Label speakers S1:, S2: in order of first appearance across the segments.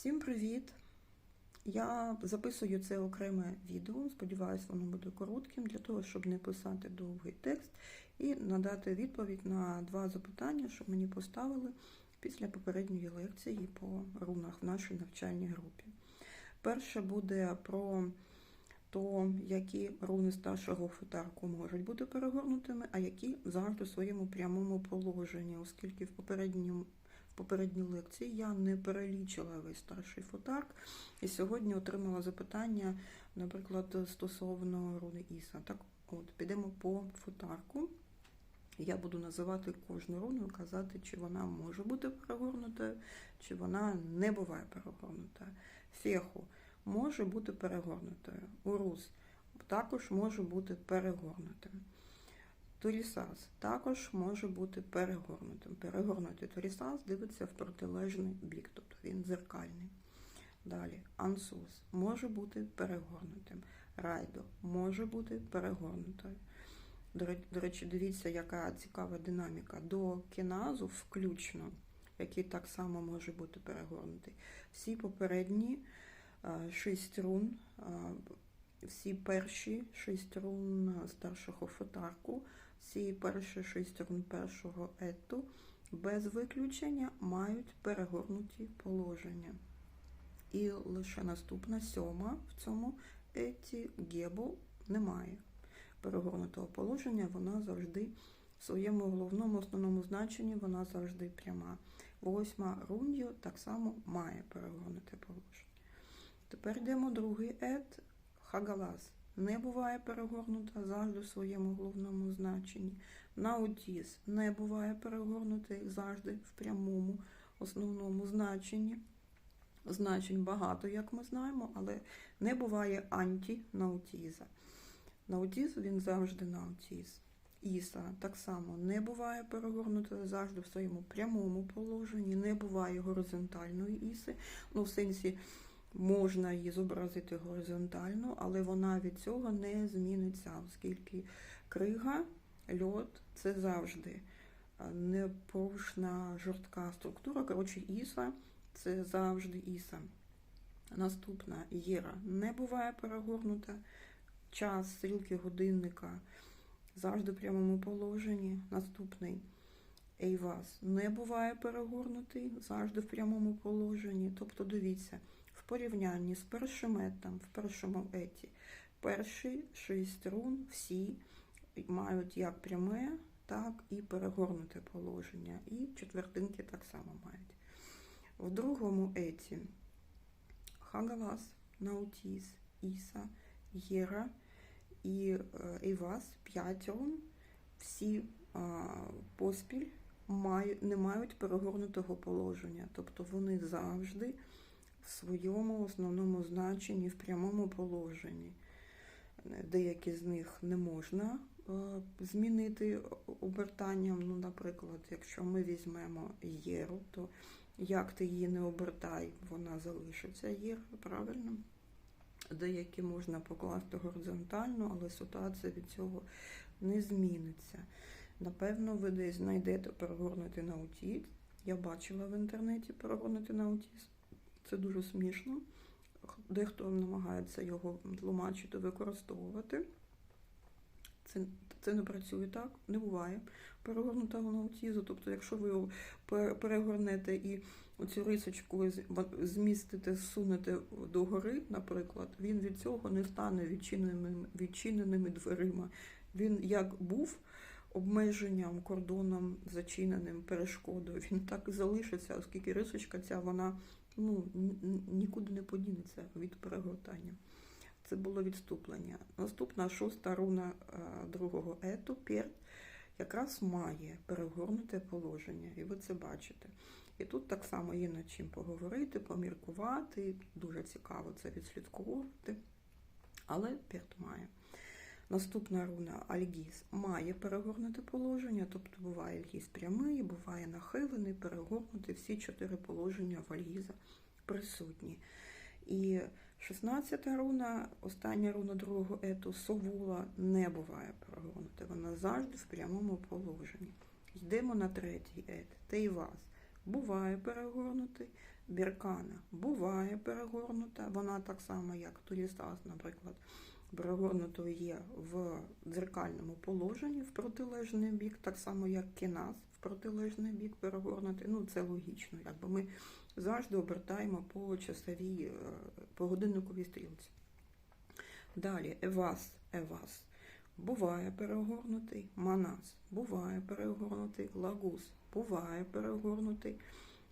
S1: Всім привіт! Я записую це окреме відео. Сподіваюсь, воно буде коротким для того, щоб не писати довгий текст і надати відповідь на два запитання, що мені поставили після попередньої лекції по рунах в нашій навчальній групі. Перше буде про то, які руни старшого футарку можуть бути перегорнутими, а які завжди в своєму прямому положенні, оскільки в попередньому в попередній лекції я не перелічила весь старший футарк, і сьогодні отримала запитання, наприклад, стосовно руни Іса. Так, от, підемо по футарку. Я буду називати кожну руну і казати, чи вона може бути перегорнутою, чи вона не буває перегорнутою. Феху може бути перегорнутою. Урус також може бути перегорнутим. Торісас також може бути перегорнутим. Перегорнутий торісас дивиться в протилежний бік, тобто він дзеркальний. Далі ансус може бути перегорнутим. Райдо може бути перегорнутою. До речі, дивіться, яка цікава динаміка. До кіназу включно, який так само може бути перегорнутий. Всі попередні шість рун, всі перші шість рун старшого фотарку, всі перші шість рун першого ету без виключення мають перегорнуті положення. І лише наступна сьома в цьому еті гебо немає перегорнутого положення, вона завжди в своєму головному основному значенні вона завжди пряма. Восьма рундіо так само має перегорнуте положення. Тепер йдемо другий ет хагалас. Не буває перегорнута завжди в своєму головному значенні. Наутіс не буває перегорнутий завжди в прямому основному значенні. Значень багато, як ми знаємо, але не буває антінаутіза. Наутіз він завжди наутіз. Іса так само не буває перегорнутою завжди в своєму прямому положенні, не буває горизонтальної іси. Ну, в сенсі можна її зобразити горизонтально, але вона від цього не зміниться, оскільки крига, льот це завжди непорушна жорстка структура. Коротше, іса це завжди іса. Наступна єра не буває перегорнута. Час стрілки годинника завжди в прямому положенні. Наступний Ейвас не буває перегорнутий, завжди в прямому положенні. Тобто, дивіться, порівнянні з першим етом, в першому еті, перші шість рун всі мають як пряме, так і перегорнуте положення. І четвертинки так само мають. В другому еті Хагалас, Наутіс, Іса. Єра і Ейвас, 5 рун, всі поспіль не мають перегорнутого положення. Тобто вони завжди в своєму основному значенні, в прямому положенні. Деякі з них не можна змінити обертанням. Ну, Наприклад, якщо ми візьмемо єру, то як ти її не обертай, вона залишиться єра, правильно? Деякі можна покласти горизонтально, але ситуація від цього не зміниться. Напевно, ви десь знайдете перегорнути наутіс. Я бачила в інтернеті перегорнути наутіс. Це дуже смішно. Дехто намагається його тлумачити, використовувати. Це це не працює так, не буває перегорнутого наутізу. Тобто, якщо ви перегорнете і оцю рисочку змістите, зсунете догори, наприклад, він від цього не стане відчиненими, відчиненими дверима. Він як був обмеженням, кордоном, зачиненим, перешкодою, він так і залишиться, оскільки рисочка ця вона ну, нікуди не подінеться від перегортання. Це було відступлення. Наступна шоста руна другого ету, перт, якраз має перегорнуте положення, і ви це бачите. І тут так само є над чим поговорити, поміркувати, дуже цікаво це відслідковувати. Але перт має. Наступна руна Альгіз має перегорнуте положення, тобто буває Альгіз прямий, буває нахилений, перегорнутий, всі чотири положення в Альгіза присутні. І 16-та руна, остання руна другого ету, совула, не буває перегорнута. Вона завжди в прямому положенні. Йдемо на третій ет, Тейвас. Буває перегорнутий, Біркана буває перегорнута, вона так само, як Турісас, наприклад, перегорнутою є в дзеркальному положенні в протилежний бік, так само як кінас в протилежний бік перегорнутий. Ну, це логічно, якби ми завжди обертаємо по часовій, е, по годинниковій стрілці. Далі Евас, Евас. Буває перегорнутий, Манас буває перегорнутий, Лагус буває перегорнутий.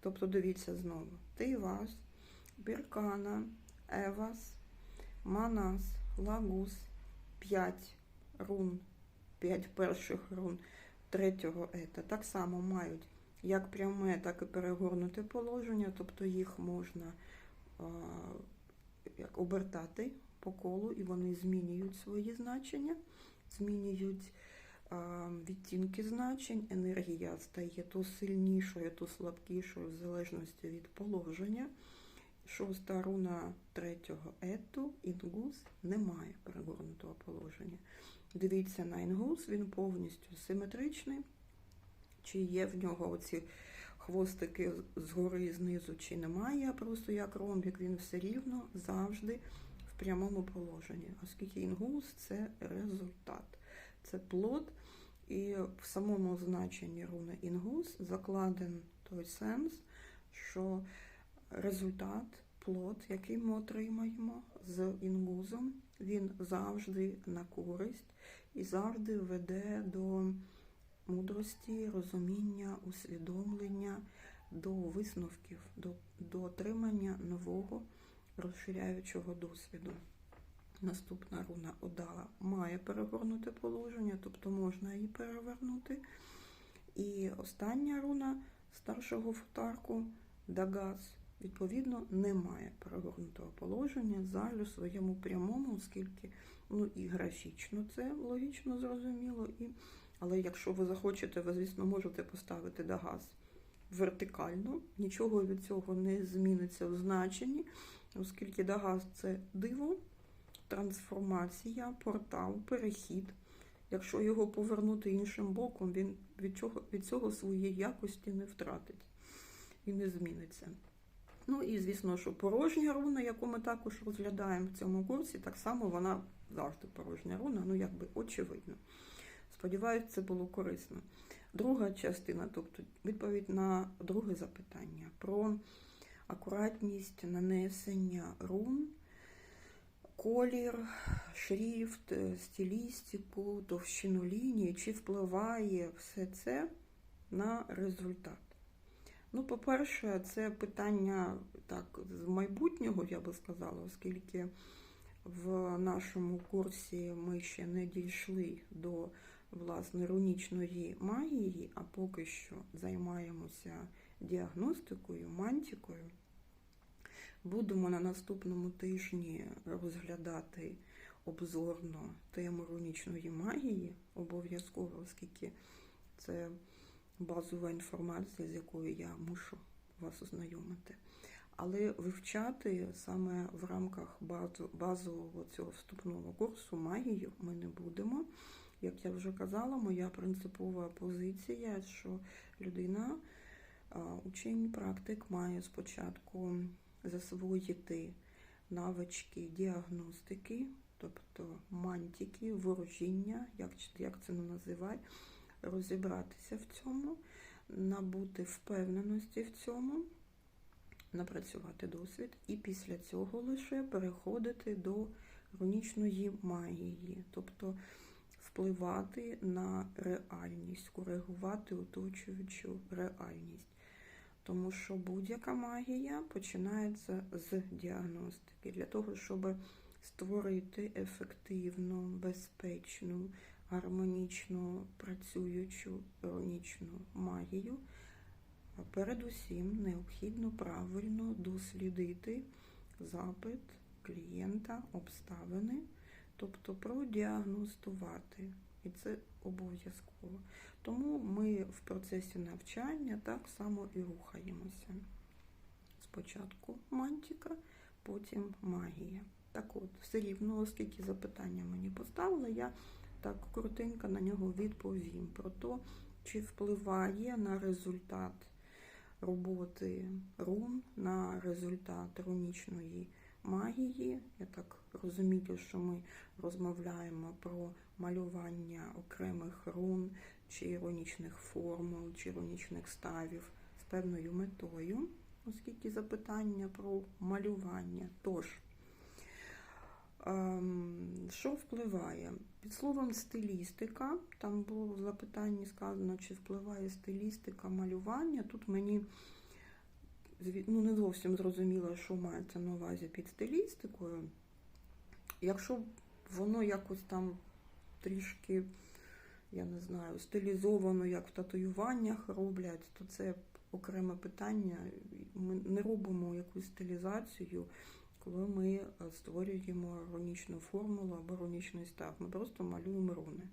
S1: Тобто дивіться знову. Тивас, Біркана, Евас, Манас, Лагус, 5 рун, 5 перших рун третього ета. Так само мають як пряме, так і перегорнуте положення, тобто їх можна а, як обертати по колу, і вони змінюють свої значення, змінюють а, відтінки значень, енергія стає то сильнішою, то слабкішою, в залежності від положення. Шоста руна третього ету, інгус, немає перегорнутого положення. Дивіться на інгус, він повністю симетричний, чи є в нього оці хвостики згори і знизу, чи немає, просто як ромбік, він все рівно завжди в прямому положенні, оскільки інгус це результат, це плод, і в самому значенні руни інгус закладен той сенс, що результат, плод, який ми отримаємо з інгузом, він завжди на користь і завжди веде до мудрості, розуміння, усвідомлення, до висновків, до, до отримання нового розширяючого досвіду. Наступна руна Одала має перегорнуте положення, тобто можна її перевернути. І остання руна старшого футарку Дагас, відповідно, не має перегорнутого положення залю своєму прямому, оскільки ну, і графічно це логічно зрозуміло. І, Але якщо ви захочете, ви, звісно, можете поставити Дагас вертикально, нічого від цього не зміниться в значенні, оскільки Дагас це диво трансформація, портал, перехід. Якщо його повернути іншим боком, він від цього, від цього своєї якості не втратить і не зміниться. Ну і звісно, що порожня руна, яку ми також розглядаємо в цьому курсі, так само вона завжди порожня руна, ну якби очевидно. Сподіваюсь, це було корисно. Друга частина, тобто відповідь на друге запитання про акуратність нанесення рун колір, шрифт, стилістику, товщину лінії, чи впливає все це на результат. Ну, по-перше, це питання так, з майбутнього, я би сказала, оскільки в нашому курсі ми ще не дійшли до власне рунічної магії, а поки що займаємося діагностикою, мантикою. Будемо на наступному тижні розглядати обзорно тему рунічної магії, обов'язково, оскільки це базова інформація, з якою я мушу вас ознайомити. Але вивчати саме в рамках базового цього вступного курсу магію ми не будемо. Як я вже казала, моя принципова позиція, що людина, учень, практик має спочатку засвоїти навички діагностики, тобто мантики, ворожіння, як як це не називають, розібратися в цьому, набути впевненості в цьому, напрацювати досвід, і після цього лише переходити до рунічної магії, тобто впливати на реальність, коригувати оточуючу реальність. Тому що будь-яка магія починається з діагностики для того, щоб створити ефективну, безпечну, гармонічно працюючу іронічну магію. Передусім необхідно правильно дослідити запит клієнта, обставини, тобто продіагностувати. І це обов'язково. Тому ми в процесі навчання так само і рухаємося. Спочатку мантіка, потім магія. Так от, все рівно, оскільки запитання мені поставили, я так коротенько на нього відповім про те, чи впливає на результат роботи рун на результат рунічної магії. Я так розумію, що ми розмовляємо про малювання окремих рун чи рунічних формул, чи рунічних ставів з певною метою, оскільки запитання про малювання. Тож, що впливає? Під словом стилістика, там було в запитанні сказано, чи впливає стилістика малювання. Тут мені ну, не зовсім зрозуміло, що мається на увазі під стилістикою. Якщо воно якось там трішки, я не знаю, стилізовано, як в татуюваннях роблять, то це окреме питання. Ми не робимо якусь стилізацію, коли ми створюємо рунічну формулу або рунічний став. Ми просто малюємо руни.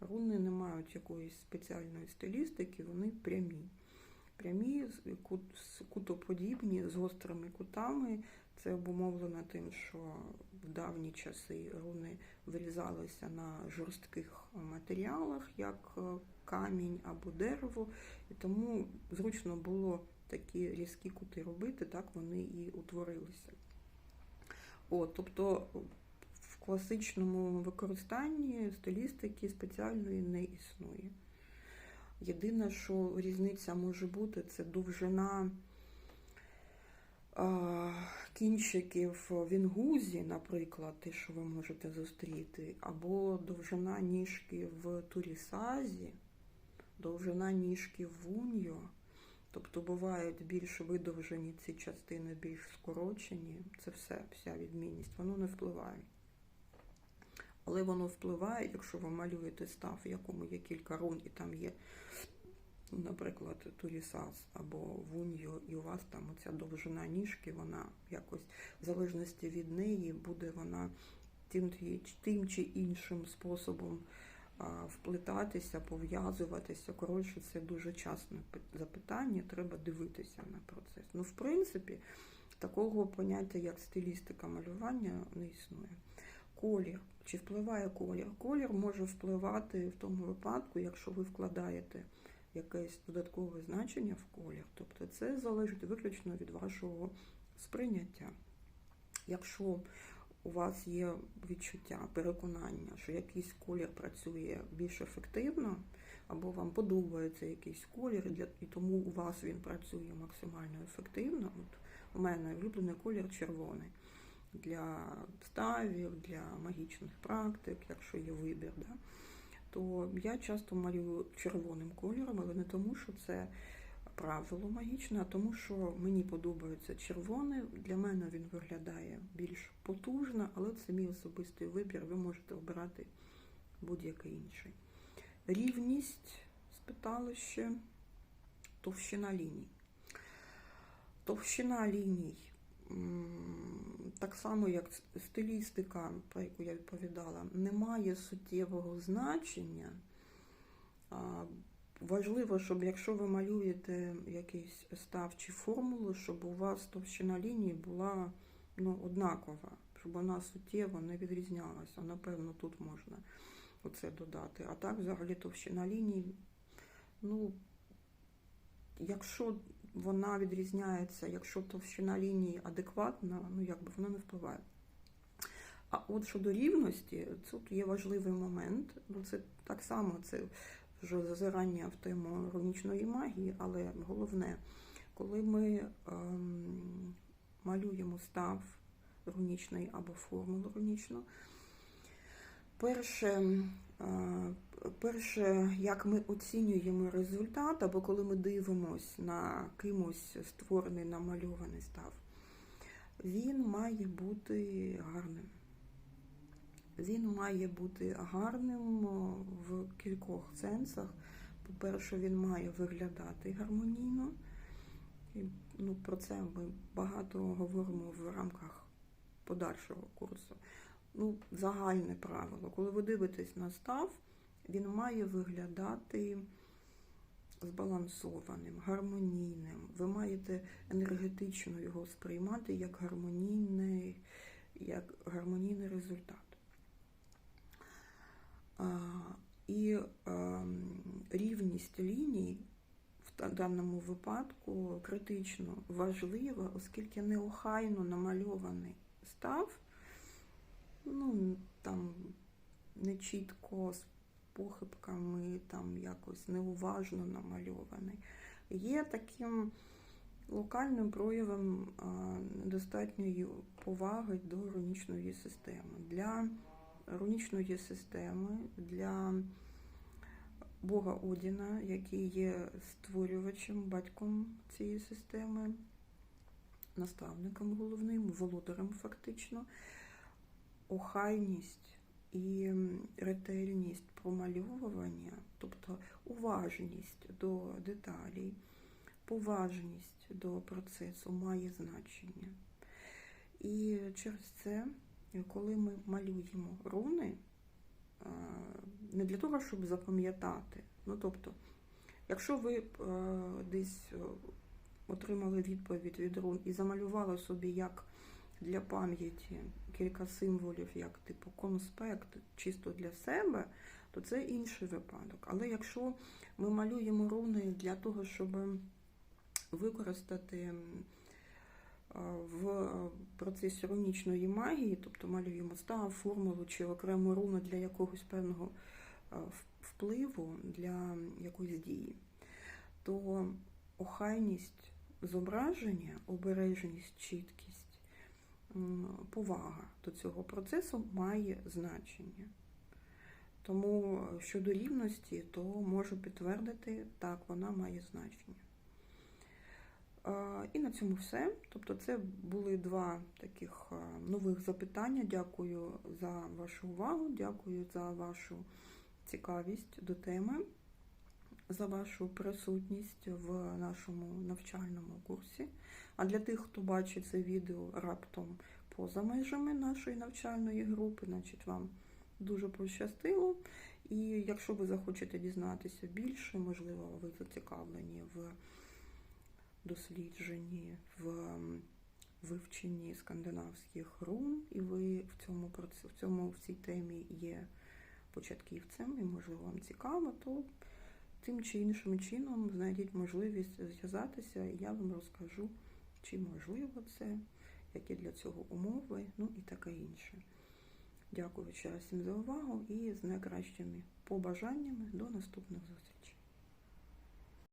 S1: Руни не мають якоїсь спеціальної стилістики, вони прямі. Прямі, кутоподібні, з гострими кутами. Це обумовлено тим, що в давні часи руни вирізалися на жорстких матеріалах, як камінь або дерево, і тому зручно було такі різкі кути робити, так вони і утворилися. О, тобто в класичному використанні стилістики спеціальної не існує. Єдине, що різниця може бути, це довжина кінчиків в інгузі, наприклад, те, що ви можете зустріти, або довжина ніжки в турісазі, довжина ніжки в уньо. Тобто бувають більш видовжені ці частини, більш скорочені. Це все, вся відмінність, воно не впливає. Але воно впливає, якщо ви малюєте став, в якому є кілька рун, і там є, наприклад, турісас або вуньо, і у вас там оця довжина ніжки, вона якось, в залежності від неї, буде вона тим, тим чи іншим способом вплетатися, пов'язуватися. Коротше, це дуже часне запитання, треба дивитися на процес. Ну, в принципі, такого поняття, як стилістика малювання, не існує. Колір. Чи впливає колір? Колір може впливати в тому випадку, якщо ви вкладаєте якесь додаткове значення в колір. Тобто це залежить виключно від вашого сприйняття. Якщо у вас є відчуття, переконання, що якийсь колір працює більш ефективно, або вам подобається якийсь колір, і тому у вас він працює максимально ефективно. От У мене улюблений колір червоний для ставів, для магічних практик, якщо є вибір. Да? То я часто малюю червоним кольором, але не тому, що це правило магічне, тому, що мені подобається червоний. Для мене він виглядає більш потужно, але це мій особистий вибір, ви можете обирати будь-який інший. Рівність спитали ще товщина ліній. Товщина ліній так само, як стилістика, про яку я відповідала, не має суттєвого значення. Важливо, щоб якщо ви малюєте якийсь став чи формулу, щоб у вас товщина лінії була ну, однакова, щоб вона суттєво не відрізнялася. Напевно, тут можна оце додати. А так, взагалі, товщина лінії, ну, якщо вона відрізняється, якщо товщина лінії адекватна, ну якби вона не впливає. А от щодо рівності, тут є важливий момент, бо це так само це вже зазирання в тему рунічної магії, але головне, коли ми ем, малюємо став рунічний або формулу рунічну, перше, е, перше, як ми оцінюємо результат, або коли ми дивимося на кимось створений намальований став, він має бути гарним. Він має бути гарним кількох сенсах. По-перше, він має виглядати гармонійно. І, ну, Про це ми багато говоримо в рамках подальшого курсу. Ну, Загальне правило. Коли ви дивитесь на став, він має виглядати збалансованим, гармонійним. Ви маєте енергетично його сприймати як гармонійний, як гармонійний результат. І рівність ліній в даному випадку критично важливо, оскільки неохайно намальований став, ну там нечітко з похибками, там якось неуважно намальований, є таким локальним проявом а, недостатньої поваги до рунічної системи. Для рунічної системи, для Бога Одіна, який є створювачем, батьком цієї системи, наставником головним, володарем фактично, охайність і ретельність промальовування, тобто уважність до деталей, поважність до процесу має значення. І через це, коли ми малюємо руни, не для того, щоб запам'ятати. Ну, тобто, якщо ви е, десь е, отримали відповідь від рун і замалювали собі як для пам'яті кілька символів, як типу конспект, чисто для себе, то це інший випадок. Але якщо ми малюємо руни для того, щоб використати в процесі рунічної магії, тобто малюємо став, формулу чи окрему руну для якогось певного впливу, для якоїсь дії, то охайність зображення, обережність, чіткість, повага до цього процесу має значення. Тому щодо рівності, то можу підтвердити, так, вона має значення. І на цьому все. Тобто, це були два таких е, нових запитання. Дякую за вашу увагу, дякую за вашу цікавість до теми, за вашу присутність в нашому навчальному курсі. А для тих, хто бачить це відео раптом поза межами нашої навчальної групи, значить вам дуже пощастило. І якщо ви захочете дізнатися більше, можливо, ви зацікавлені в дослідженні, в вивченні скандинавських рун, і ви в цьому в цьому в цій темі є початківцем, і можливо вам цікаво, то тим чи іншим чином знайдіть можливість зв'язатися, і я вам розкажу, чи можливо це, які для цього умови, ну і таке інше. Дякую ще раз всім за увагу і з найкращими побажаннями до наступних зустрічей.